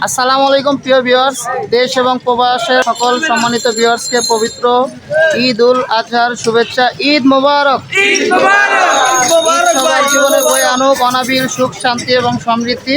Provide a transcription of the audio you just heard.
আসসালামু আলাইকুম প্রিয় ভিউয়ার্স দেশ এবং প্রবাসের সকল সম্মানিত ভিউয়ার্সকে পবিত্র ঈদ উল আজহার শুভেচ্ছা ঈদ মোবারক। সবাই জীবনে বয়ে আনুক অনাবিল সুখ শান্তি এবং সমৃদ্ধি।